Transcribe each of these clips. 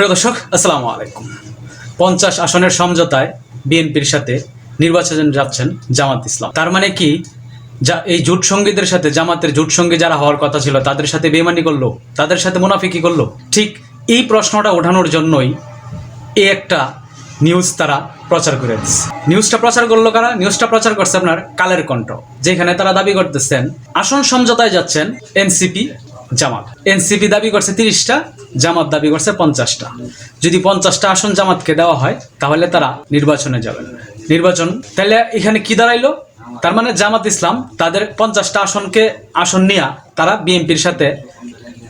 প্রিয় দর্শক, আসসালামু আলাইকুম। পঞ্চাশ আসনের সমঝোতায় বিএনপির সাথে নির্বাচন যাচ্ছেন জামাত ইসলাম। তার মানে কি? যা এই জোট সঙ্গীদের সাথে, জামাতের জোট সঙ্গী যারা হওয়ার কথা ছিল, তাদের সাথে বেমানি করল, তাদের সাথে মুনাফিকি করল। ঠিক এই প্রশ্নটা ওঠানোর জন্যই এই একটা নিউজ তারা প্রচার করে দিচ্ছে নিউজটা প্রচার করল কারা? নিউজটা প্রচার করছে আপনার কালের কণ্ঠ, যেখানে তারা দাবি করতেছেন, আসন সমঝোতায় যাচ্ছেন এনসিপি জামাত। এনসিপি দাবি করছে তিরিশটা জামাত দাবি করছে পঞ্চাশটা। যদি পঞ্চাশটা আসন জামাতকে দেওয়া হয়, তাহলে তারা নির্বাচনে যাবেন। নির্বাচন, তাহলে এখানে কি দাঁড়াইলো? তার মানে জামাত ইসলাম তাদের পঞ্চাশটা আসনকে আসন নিয়ে তারা বিএনপির সাথে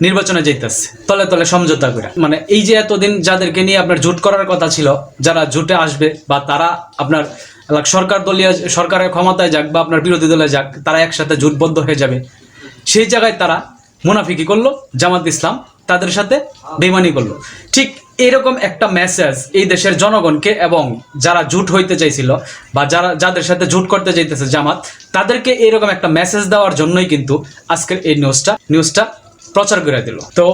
নির্বাচনে যাইতেছে, তলে তলে সমঝোতা করে। মানে এই যে এতদিন যাদেরকে নিয়ে আপনার জোট করার কথা ছিল, যারা জোটে আসবে বা তারা আপনার সরকার দলীয়, সরকারের ক্ষমতায় যাক বা আপনার বিরোধী দলে যাক, তারা একসাথে জোটবদ্ধ হয়ে যাবে। সেই জায়গায় তারা মুনাফিকি করল, জামাত ইসলাম তাদের সাথে বেমানি করল। ঠিক এরকম একটা মেসেজ এই দেশের জনগণকে এবং যারা জুট হইতে চাইছিল বা যারা, যাদের সাথে জুট করতে চাইতেছে জামাত, তাদেরকে এরকম একটা মেসেজ দেওয়ার জন্যই কিন্তু আজকের এই নিউজটা নিউজটা প্রচার করে দিল। তো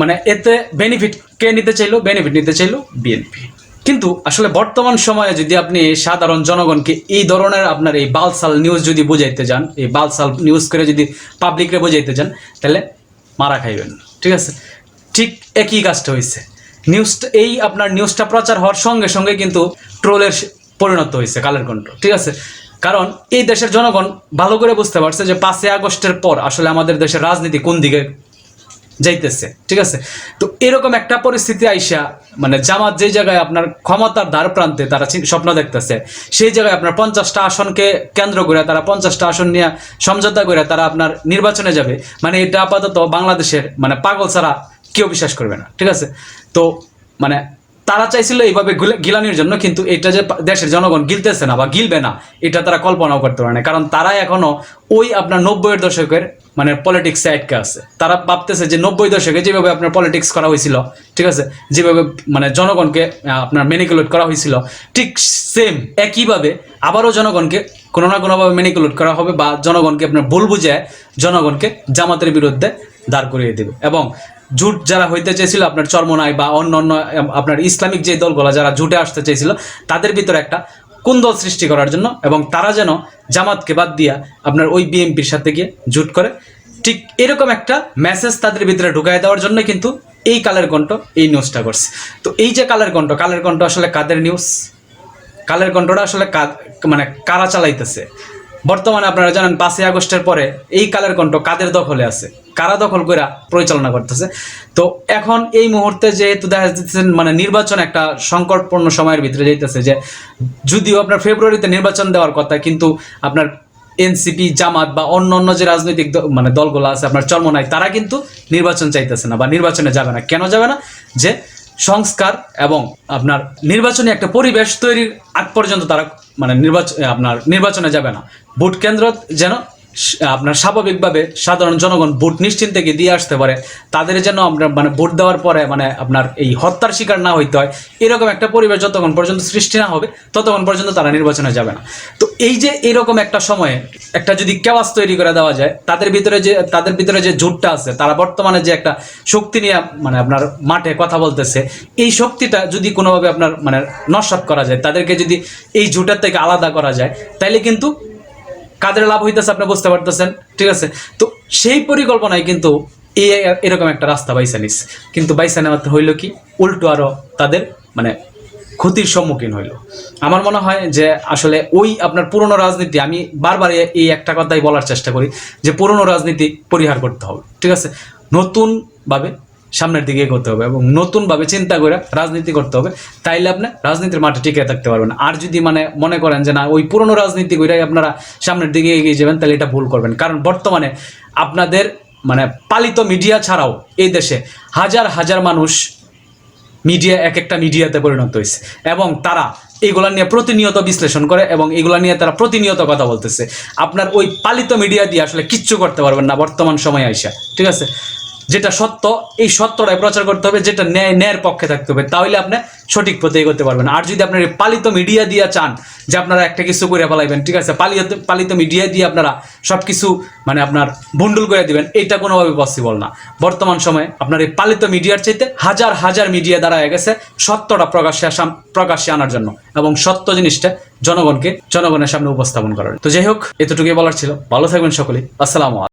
মানে এতে বেনিফিট কে নিতে চাইলো? বেনিফিট নিতে চাইলো বিএনপি কিন্তু আসলে বর্তমান সময়ে যদি আপনি সাধারণ জনগণকে এই ধরনের আপনার এই বালসাল নিউজ যদি বুঝাইতে যান এই বালসাল নিউজ করে যদি পাবলিকরে বুঝাইতে যান তাহলে মারা খাইবেন। ঠিক আছে? ঠিক একই কাজটা হয়েছে নিউজটা এই আপনার নিউজটা প্রচার হওয়ার সঙ্গে সঙ্গে কিন্তু ট্রোলের পরিণত হয়েছে কালের কণ্ঠ। ঠিক আছে? কারণ এই দেশের জনগণ ভালো করে বুঝতে পারছে যে পাঁচই আগস্টের পর আসলে আমাদের দেশের রাজনীতি কোন দিকে যাইতেছে, ঠিক আছে? তো এরকম একটা পরিস্থিতি আইসা মানে জামাত যে জায়গায় আপনার ক্ষমতার দ্বার প্রান্তে তারা স্বপ্ন দেখতেছে, সেই জায়গায় আপনার পঞ্চাশটা আসনকে কেন্দ্র করে তারা পঞ্চাশটা আসন নিয়ে সমঝোতা করে তারা আপনার নির্বাচনে যাবে। মানে এটা আপাতত বাংলাদেশের মানে পাগল ছাড়া কেউ বিশ্বাস করবে না, ঠিক আছে? তো মানে তারা চাইছিল এইভাবে গিলানির জন্য, কিন্তু এটা যে দেশের জনগণ গিলতেছে না বা গিলবে না, এটা তারা কল্পনাও করতে পারে না। কারণ তারা এখনও ওই আপনার নব্বইয়ের দশকের মানে পলিটিক্সে আটকে আছে। তারা ভাবতেছে যে নব্বই দশকে যেভাবে আপনার পলিটিক্স করা হয়েছিল, ঠিক আছে? যেভাবে মানে জনগণকে আপনার ম্যানিকুলেট করা হয়েছিল, ঠিক সেম একইভাবে আবারও জনগণকে কোনো না কোনোভাবে ম্যানিকুলেট করা হবে বা জনগণকে আপনার ভুল বুঝায় জনগণকে জামাতের বিরুদ্ধে দাঁড় করিয়ে দেবে। এবং জুট যারা হইতে চেয়েছিল, আপনার চর্মনায় বা অন্য অন্য আপনার ইসলামিক যে দলগুলো যারা জুটে আসতে চেয়েছিল, তাদের ভিতরে একটা কুন্দল সৃষ্টি করার জন্য এবং তারা যেন জামাতকে বাদ দিয়া আপনার ওই বিএমপির সাথে গিয়ে জুট করে। ঠিক এরকম একটা মেসেজ তাদের ভিতরে ঢুকাই দেওয়ার জন্য কিন্তু এই কালের কণ্ঠ এই নিউজটা করছে। তো এই যে কালের কণ্ঠ কালের কণ্ঠ আসলে কাদের নিউজ কালের কণ্ঠটা আসলে মানে কারা চালাইতেছে? বর্তমানে আপনারা জানেন পাঁচই আগস্টের পরে এই কালের কণ্ঠ কাদের দখলে আছে? কারা দখল করে পরিচালনা করতেছে? তো এখন এই মুহূর্তে যেহেতু দেখা যাচ্ছে মানে নির্বাচন একটা সংকটপূর্ণ সময়ের ভিতরে যাইতেছে যে, যদিও আপনার ফেব্রুয়ারিতে নির্বাচন দেওয়ার কথা, কিন্তু আপনার এনসিপি জামাত বা অন্য অন্য যে রাজনৈতিক মানে দলগুলো আছে, আপনার চর্মনায় তারা কিন্তু নির্বাচন চাইতেছে না বা নির্বাচনে যাবে না। কেন যাবে না? যে সংস্কার এবং আপনার নির্বাচনী একটা পরিবেশ তৈরির আগ পর্যন্ত তারা মানে নির্বাচন আপনার নির্বাচনে যাবে না। ভোট কেন্দ্র যেন আপনার স্বাভাবিকভাবে সাধারণ জনগণ ভোট নিশ্চিন্তে গিয়ে দিয়ে আসতে পারে। তাদের যেন আমরা মানে ভোট দেওয়ার পরে মানে আপনার এই হত্যার শিকার না হইতে হয়, এরকম একটা পরিবেশ যতক্ষণ পর্যন্ত সৃষ্টি না হবে, ততক্ষণ পর্যন্ত তারা নির্বাচনে যাবে না। তো এই যে এরকম একটা সময়ে একটা যদি কেওয়াজ তৈরি করে দেওয়া যায়, তাদের ভিতরে যে, তাদের ভিতরে যে জোটটা আছে, তারা বর্তমানে যে একটা শক্তি নিয়ে মানে আপনার মাঠে কথা বলতেছে, এই শক্তিটা যদি কোনোভাবে আপনার মানে নস্বাত করা যায়, তাদেরকে যদি এই জোটের থেকে আলাদা করা যায়, তাইলে কিন্তু কাদের লাভ হইতেছে আপনি বুঝতে পারতেছেন, ঠিক আছে? তো সেই পরিকল্পনায় কিন্তু এরকম একটা রাস্তা বাইসা নিস। কিন্তু বাইসা নেওয়াতে হইল কি? উল্টো আরও তাদের মানে ক্ষতির সম্মুখীন হইল। আমার মনে হয় যে আসলে ওই আপনার পুরনো রাজনীতি, আমি বারবার এই একটা কথাই বলার চেষ্টা করি যে পুরনো রাজনীতি পরিহার করতে হবে, ঠিক আছে? নতুনভাবে সামনের দিকে এগোতে হবে এবং নতুনভাবে চিন্তা করে রাজনীতি করতে হবে, তাইলে আপনি রাজনীতির মাঠে টিকে থাকতে পারবেন। আর যদি মানে মনে করেন যে না, ওই পুরনো রাজনীতি কইরাই আপনারা সামনের দিকে এগিয়ে যাবেন তাহলে এটা ভুল করবেন। কারণ বর্তমানে আপনাদের মানে পালিত মিডিয়া ছাড়াও এই দেশে হাজার হাজার মানুষ মিডিয়া এক একটা মিডিয়াতে পরিণত হয়েছে এবং তারা এগুলা নিয়ে প্রতিনিয়ত বিশ্লেষণ করে এবং এগুলা নিয়ে তারা প্রতিনিয়ত কথা বলতেছে। আপনার ওই পালিত মিডিয়া দিয়ে আসলে কিচ্ছু করতে পারবেন না বর্তমান সময়ে আইসা, ঠিক আছে? যেটা সত্য, এই সত্যটাই প্রচার করতে হবে, যেটা ন্যায়, ন্যায়ের পক্ষে থাকতে হবে। তাহলে আপনি সঠিক পথে এগোতে পারবেন। আর যদি আপনার পালিত মিডিয়া দিয়ে চান যে আপনারা একটা কিছু করে ফেলাইবেন, ঠিক আছে? পালিত পালিত মিডিয়া দিয়ে আপনারা সব কিছু মানে আপনার ভন্ডুল করে দিবেন, এটা কোনোভাবে পসিবল না। বর্তমান সময়ে আপনার এই পালিত মিডিয়ার চাইতে হাজার হাজার মিডিয়া দ্বারা হয়ে গেছে সত্যটা প্রকাশ্যে আসা প্রকাশ্যে আনার জন্য এবং সত্য জিনিসটা জনগণকে জনগণের সামনে উপস্থাপন করার। তো যাই হোক, এতটুকুই বলার ছিল। ভালো থাকবেন সকলেই। আসসালামু